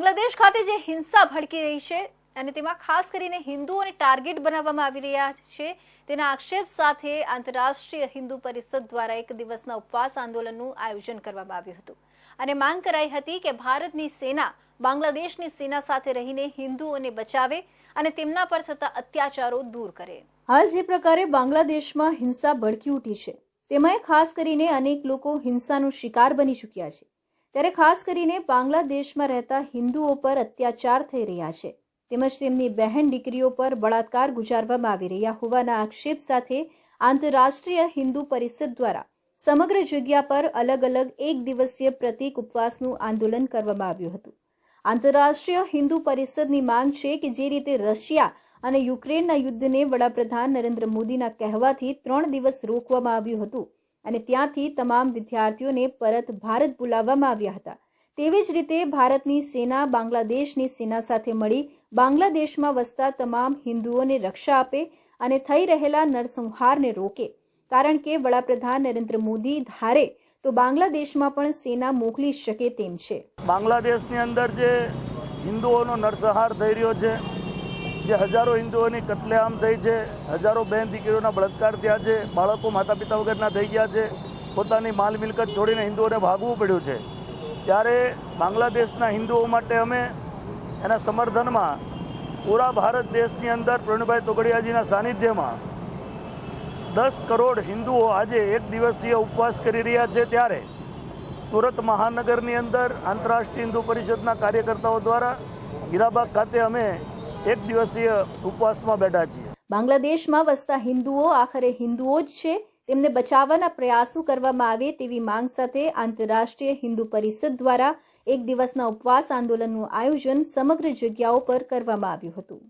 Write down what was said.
બાંગ્લાદેશ ખાતે જે હિંસા ભડકી રહી છે અને તેમાં ખાસ કરીને હિન્દુઓને ટાર્ગેટ બનાવવામાં આવી રહ્યા છે, તેના આક્ષેપ સાથે આંતરરાષ્ટ્રીય હિન્દુ પરિષદ દ્વારા એક દિવસના ઉપવાસ આંદોલનનું આયોજન કરવામાં આવ્યું હતું. અને માંગ કરાઈ હતી કે ભારતની સેના બાંગ્લાદેશની સેના સાથે રહીને હિન્દુઓને બચાવે અને તેમના પર થતા અત્યાચારો દૂર કરે. હાલ જે પ્રકારે બાંગ્લાદેશમાં હિંસા ભડકી ઉઠી છે, તેમાં ખાસ કરીને અનેક લોકો હિંસાનો શિકાર બની ચૂક્યા છે. ત્યારે ખાસ કરીને બાંગ્લાદેશમાં રહેતા હિન્દુઓ પર અત્યાચાર થઈ રહ્યા છે. તેમજ તેમની બહેન દીકરીઓ પર બળાત્કાર ગુજારવામાં આવી રહ્યા હોવાના આક્ષેપ સાથે આંતરરાષ્ટ્રીય હિન્દુ પરિષદ દ્વારા સમગ્ર જગ્યા પર અલગ અલગ એક દિવસીય પ્રતિક ઉપવાસનું આંદોલન કરવામાં આવ્યું હતું. આંતરરાષ્ટ્રીય હિન્દુ પરિષદની માંગ છે કે જે રીતે રશિયા અને યુક્રેનના યુદ્ધને વડાપ્રધાન નરેન્દ્ર મોદીના કહેવાથી ત્રણ દિવસ રોકવામાં આવ્યું હતું અને ત્યાંથી તમામ વિદ્યાર્થીઓને પરત ભારત બોલાવવામાં આવ્યા હતા. તેવી જ રીતે ભારતની સેના બાંગ્લાદેશની સેના સાથે મળી બાંગ્લાદેશમાં વસતા તમામ હિન્દુઓને રક્ષા આપે અને થઈ રહેલા નરસંહારને રોકે. કારણ કે વડાપ્રધાન નરેન્દ્ર મોદી ધારે તો બાંગ્લાદેશમાં પણ સેના મોકલી શકે તેમ છે. બાંગ્લાદેશની અંદર જે હિન્દુઓનો નરસંહાર થઈ રહ્યો છે જે હજારો હિન્દુઓની કતલેઆમ થઈ છે, હજારો બહેન દીકરીઓના બળાત્કાર થયા છે, બાળકો માતા પિતા વગરના થઈ ગયા છે, પોતાની માલ મિલકત છોડીને હિન્દુઓને ભાગવું પડ્યું છે. ત્યારે બાંગ્લાદેશના હિન્દુઓ માટે અમે એના સમર્થનમાં પૂરા ભારત દેશની અંદર પ્રવીણભાઈ તોગડિયાજીના સાનિધ્યમાં દસ કરોડ હિન્દુઓ આજે એક દિવસીય ઉપવાસ કરી રહ્યા છે ત્યારે સુરત મહાનગરની અંદર આંતરરાષ્ટ્રીય હિન્દુ પરિષદના કાર્યકર્તાઓ દ્વારા હીરાબાગ ખાતે અમે એક દિવસીય ઉપવાસમાં બેઠા છીએ. બાંગ્લાદેશમાં વસતા હિન્દુઓ, આખરે હિન્દુઓ જ છે, તેમને બચાવવાના પ્રયાસો કરવામાં આવે તેવી માંગ સાથે આંતરરાષ્ટ્રીય હિન્દુ પરિષદ દ્વારા એક દિવસના ઉપવાસ આંદોલનનું આયોજન સમગ્ર જગ્યાઓ પર કરવામાં આવ્યું હતું.